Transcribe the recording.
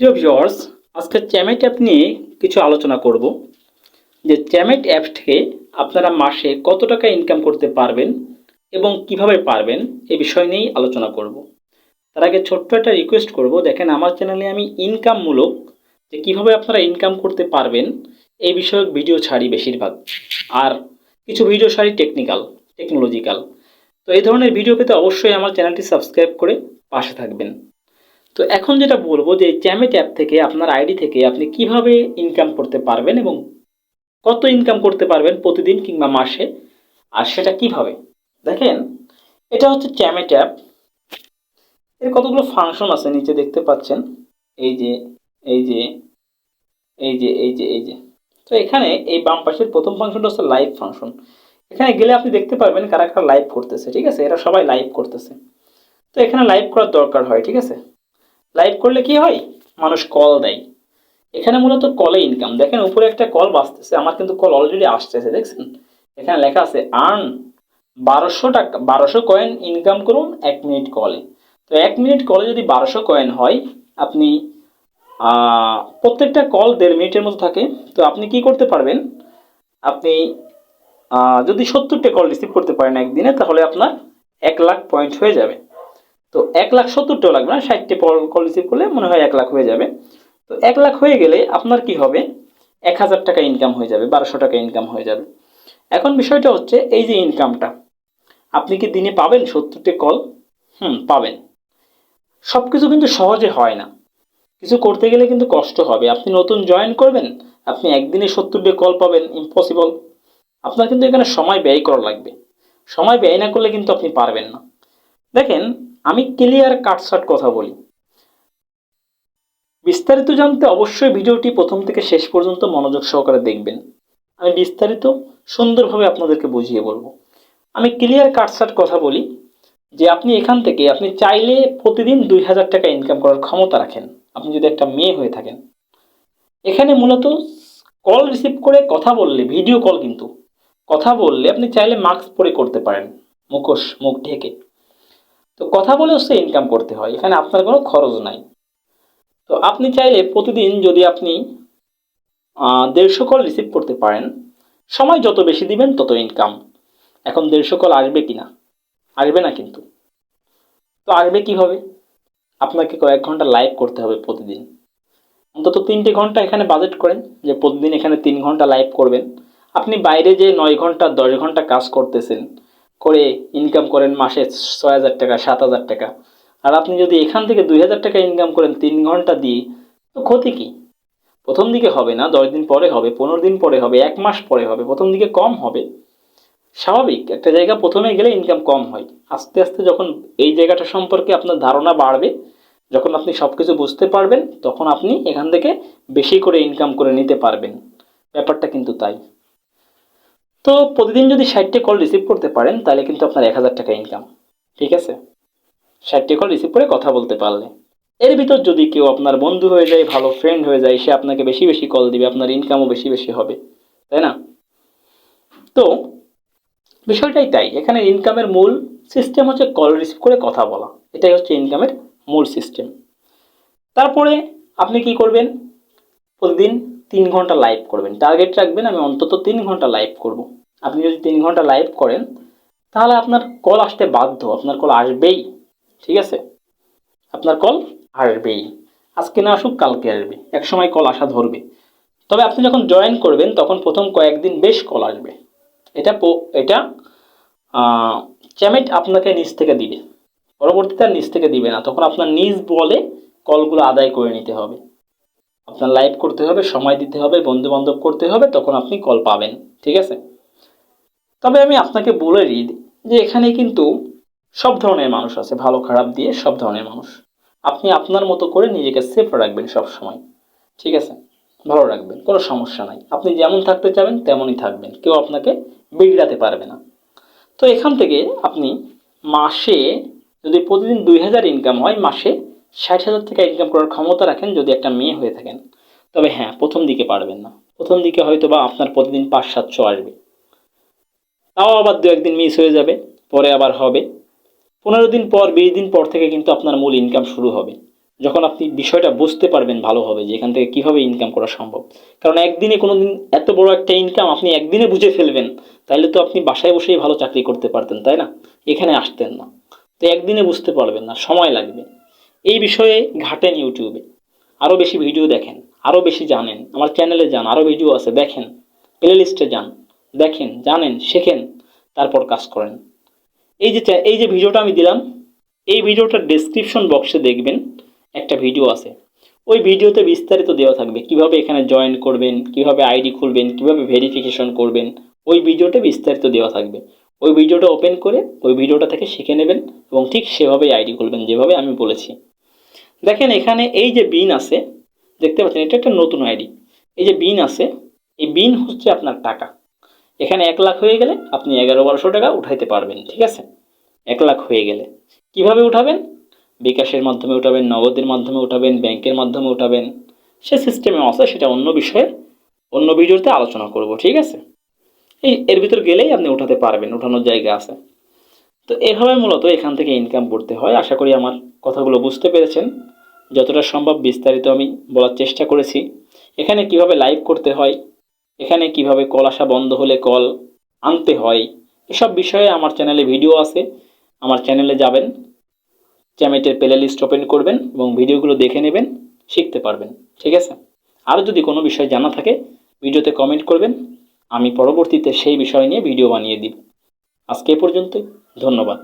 প্রিয় ভিউয়ার্স, আজকে Chamet app নিয়ে কিছু আলোচনা করব। যে চ্যামেট অ্যাপ থেকে আপনারা মাসে কত টাকা ইনকাম করতে পারবেন এবং কীভাবে পারবেন এ বিষয় নিয়েই আলোচনা করব। তার আগে ছোট্ট একটা রিকোয়েস্ট করব। দেখেন, আমার চ্যানেলে আমি ইনকামমূলক যে কীভাবে আপনারা ইনকাম করতে পারবেন, এই বিষয়ক ভিডিও ছাড়ি বেশিরভাগ। আর কিছু ভিডিও ছাড়ি টেকনিক্যাল টেকনোলজিক্যাল তো এই ধরনের ভিডিও পেতে অবশ্যই আমার চ্যানেলটি সাবস্ক্রাইব করে পাশে থাকবেন। তো এখন যেটা বলব যে চ্যামেট অ্যাপ থেকে, আপনার আইডি থেকে আপনি কীভাবে ইনকাম করতে পারবেন এবং কত ইনকাম করতে পারবেন প্রতিদিন কিংবা মাসে, আর সেটা কীভাবে? দেখেন, এটা হচ্ছে চ্যামেট অ্যাপ এর কতগুলো ফাংশন আছে নিচে দেখতে পাচ্ছেন। এই যে এই যে এই যে এই যে এই যে। তো এখানে এই বাম পাশের প্রথম ফাংশনটা হচ্ছে লাইভ ফাংশন এখানে গেলে আপনি দেখতে পারবেন কারা কারা লাইভ করতেছে, ঠিক আছে? এরা সবাই লাইভ করতেছে। তো এখানে লাইভ করার দরকার হয়, ঠিক আছে? লাইভ করলে কি হয়? মানুষ কল দেয়। এখানে মূলত কলে ইনকাম দেখেন উপরে একটা কল বাজতেছে, আমার কিন্তু কল অলরেডি আসতেছে, দেখছেন? এখানে লেখা আছে আর্ন বারোশো টাকা, বারোশো কয়েন ইনকাম করুন এক মিনিট কলে তো এক মিনিট কলে যদি বারোশো কয়েন হয়, আপনি প্রত্যেকটা কল দেড় মিনিটের মতো থাকে। তো আপনি কি করতে পারবেন? আপনি যদি সত্তরটা কল রিসিভ করতে পারেন একদিনে, তাহলে আপনার এক লাখ পয়েন্ট হয়ে যাবে। তো এক লাখ সত্তরটাও লাগবে না, ষাটটি কল রিসিভ করলে মনে হয় এক লাখ হয়ে যাবে। তো এক লাখ হয়ে গেলে আপনার কি হবে? এক হাজার টাকা ইনকাম হয়ে যাবে, বারোশো টাকা ইনকাম হয়ে যাবে। এখন বিষয়টা হচ্ছে এই যে ইনকামটা আপনি কি দিনে পাবেন সত্তরটি কল হুম, পাবেন। সব কিছু কিন্তু সহজে হয় না। কিছু করতে গেলে কিন্তু কষ্ট হবে। আপনি নতুন জয়েন করবেন, আপনি একদিনে সত্তরটি কল পাবেন ইম্পসিবল আপনার কিন্তু এখানে সময় ব্যয় করা লাগবে। সময় ব্যয় না করলে কিন্তু আপনি পারবেন না। দেখেন আমি ক্লিয়ার কাটসাট কথা বলি। বিস্তারিত জানতে অবশ্যই ভিডিওটি প্রথম থেকে শেষ পর্যন্ত মনোযোগ সহকারে দেখবেন। আমি বিস্তারিত সুন্দরভাবে আপনাদেরকে বুঝিয়ে বলব। আমি ক্লিয়ার কাটসাট কথা বলি যে আপনি এখান থেকে আপনি চাইলে প্রতিদিন দুই হাজার টাকা ইনকাম করার ক্ষমতা রাখেন। আপনি যদি একটা মেয়ে হয়ে থাকেন। এখানে মূলত কল রিসিভ করে কথা বললে ভিডিও কল কিন্তু। কথা বললে আপনি চাইলে মাস্ক পরে করতে পারেন। মুখোশ, মুখ ঢেকে। তো কথা বলে হচ্ছে ইনকাম করতে হয়, এখানে আপনার কোনো খরচ নাই। তো আপনি চাইলে প্রতিদিন যদি আপনি দেড়শো কল রিসিভ করতে পারেন, সময় যত বেশি দিবেন তত ইনকাম এখন দেড়শো কল আসবে কি না? আসবে না কিন্তু। তো আসবে কীভাবে? আপনাকে কয়েক ঘণ্টা লাইভ করতে হবে প্রতিদিন। অন্তত তিনটে ঘণ্টা এখানে বাজেট করেন, যে প্রতিদিন এখানে তিন ঘণ্টা লাইভ করবেন। আপনি বাইরে যে নয় ঘণ্টা, দশ ঘণ্টা কাজ করতেছেন করে ইনকাম করেন মাসে ছয় হাজার টাকা, সাত হাজার টাকা। আর আপনি যদি এখান থেকে দুই হাজার টাকা ইনকাম করেন তিন ঘণ্টা দিয়ে, তো ক্ষতি কি? প্রথম দিকে হবে না, দশ দিন পরে হবে, পনেরো দিন পরে হবে, এক মাস পরে হবে, প্রথম দিকে কম হবে। স্বাভাবিক, একটা জায়গা প্রথমে গেলে ইনকাম কম হয়। আস্তে আস্তে যখন এই জায়গাটা সম্পর্কে আপনার ধারণা বাড়বে, যখন আপনি সব কিছু বুঝতে পারবেন, তখন আপনি এখান থেকে বেশি করে ইনকাম করে নিতে পারবেন। ব্যাপারটা কিন্তু তাই। তো প্রতিদিন যদি ষাটটি কল রিসিভ করতে পারেন, তাহলে কিন্তু আপনার এক হাজার টাকা ইনকাম ঠিক আছে? ষাটটি কল রিসিভ করে কথা বলতে পারলে। এর ভিতর যদি কেউ আপনার বন্ধু হয়ে যায়, ভালো ফ্রেন্ড হয়ে যায়, সে আপনাকে বেশি বেশি কল দিবে, আপনার ইনকামও বেশি বেশি হবে, তাই না? তো বিষয়টাই তাই, এখানে ইনকামের মূল সিস্টেম হচ্ছে কল রিসিভ করে কথা বলা, এটাই হচ্ছে ইনকামের মূল সিস্টেম তারপরে আপনি কি করবেন? প্রতিদিন তিন ঘণ্টা লাইভ করবেন। টার্গেট রাখবেন, আমি অন্তত তিন ঘণ্টা লাইভ করব। আপনি যদি তিন ঘণ্টা লাইভ করেন, তাহলে আপনার কল আসতে বাধ্য। আপনার কল আসবেই। ঠিক আছে? আপনার কল আসবেই। আজকে না আসুক, কালকে আসবে। এক সময় কল আসা ধরবে। তবে আপনি যখন জয়েন করবেন, তখন প্রথম কয়েকদিন বেশ কল আসবে। এটা এটা চ্যামেট আপনাকে নিচ থেকে দিবে। পরবর্তীতে আর নিচ থেকে দিবে না। তখন আপনার নিজ বলে কলগুলো আদায় করে নিতে হবে। আপনার লাইভ করতে হবে, সময় দিতে হবে বন্ধু বান্ধব করতে হবে, তখন আপনি কল পাবেন, ঠিক আছে? তবে আমি আপনাকে বলে দিই যে এখানে কিন্তু সব ধরনের মানুষ আছে, ভালো খারাপ দিয়ে সব ধরনের মানুষ। আপনি আপনার মতো করে নিজেকে সেফ রাখবেন সব সময় ঠিক আছে? ভালো রাখবেন, কোনো সমস্যা নাই। আপনি যেমন থাকতে চাবেন, তেমনই থাকবেন, কেউ আপনাকে বিগড়াতে পারবে না। তো এখান থেকে আপনি মাসে, যদি প্রতিদিন দুই হাজার ইনকাম হয়, মাসে ষাট হাজার টাকা ইনকাম করার ক্ষমতা রাখেন যদি একটা মেয়ে হয়ে থাকেন। তবে হ্যাঁ প্রথম দিকে পারবেন না। প্রথম দিকে হয়তো বা আপনার প্রতিদিন পাঁচ সাতশো আসবে। তাও আবার দু একদিন মিস হয়ে যাবে, পরে আবার হবে। পনেরো দিন পর, বিশ দিন পর থেকে কিন্তু আপনার মূল ইনকাম শুরু হবে। যখন আপনি বিষয়টা বুঝতে পারবেন ভালোভাবে যে এখান থেকে কীভাবে ইনকাম করা সম্ভব। কারণ একদিনে কোনো দিন এত বড় একটা ইনকাম আপনি একদিনে বুঝে ফেলবেন তাহলে তো আপনি বাসায় বসেই ভালো চাকরি করতে পারতেন, তাই না? এখানে আসতেন না। তো একদিনে বুঝতে পারবেন না, সময় লাগবে। এই বিষয়ে ঘাটেন ইউটিউবে। আরও বেশি ভিডিও দেখেন আরও বেশি জানেন, আমার চ্যানেলে যান আরও ভিডিও আছে, দেখেন প্লে লিস্টে যান, দেখেন, জানেন, শেখেন, তারপর কাজ করেন। এই যে এই যে ভিডিওটা আমি দিলাম, এই ভিডিওটার ডেসক্রিপশন বক্সে দেখবেন, একটা ভিডিও আছে। ওই ভিডিওতে বিস্তারিত দেওয়া থাকবে, কীভাবে এখানে জয়েন করবেন, কীভাবে আইডি খুলবেন, কীভাবে ভেরিফিকেশন করবেন, ওই ভিডিওতে বিস্তারিত দেওয়া থাকবে। ওই ভিডিওটা ওপেন করে, ওই ভিডিওটা থেকে শিখে নেবেন এবং ঠিক সেভাবেই আইডি খুলবেন, যেভাবে আমি বলেছি। দেখেন এখানে এই যে বিন আছে, দেখতে পাচ্ছেন, এটা একটা নতুন আইডি এই যে বিন আছে, এই বিন হচ্ছে আপনার টাকা। এখানে এক লাখ হয়ে গেলে আপনি এগারো বারোশো টাকা উঠাইতে পারবেন, ঠিক আছে? এক লাখ হয়ে গেলে। কীভাবে উঠাবেন? বিকাশের মাধ্যমে উঠাবেন, নগদের মাধ্যমে উঠাবেন, ব্যাংকের মাধ্যমে উঠাবেন। সে সিস্টেমে আছে, সেটা অন্য বিষয়ে, অন্য ভিডিওতে আলোচনা করব, ঠিক আছে? এই, এর ভিতর গেলেই আপনি উঠাতে পারবেন, উঠানোর জায়গা আছে। তো এভাবে মূলত এখান থেকে ইনকাম করতে হয়। আশা করি আমার কথাগুলো বুঝতে পেরেছেন। যতটা সম্ভব বিস্তারিত আমি বলার চেষ্টা করেছি। এখানে কীভাবে লাইভ করতে হয়, এখানে কীভাবে কল আসা বন্ধ হলে কল আনতে হয়, এসব বিষয়ে আমার চ্যানেলে ভিডিও আছে। আমার চ্যানেলে যাবেন চ্যামেটের প্লে লিস্ট ওপেন করবেন এবং ভিডিওগুলো দেখে নেবেন, শিখতে পারবেন। ঠিক আছে? আর যদি কোনো বিষয় জানা থাকে ভিডিওতে কমেন্ট করবেন, আমি পরবর্তীতে সেই বিষয় নিয়ে ভিডিও বানিয়ে দিব। আজকে এ ধন্যবাদ।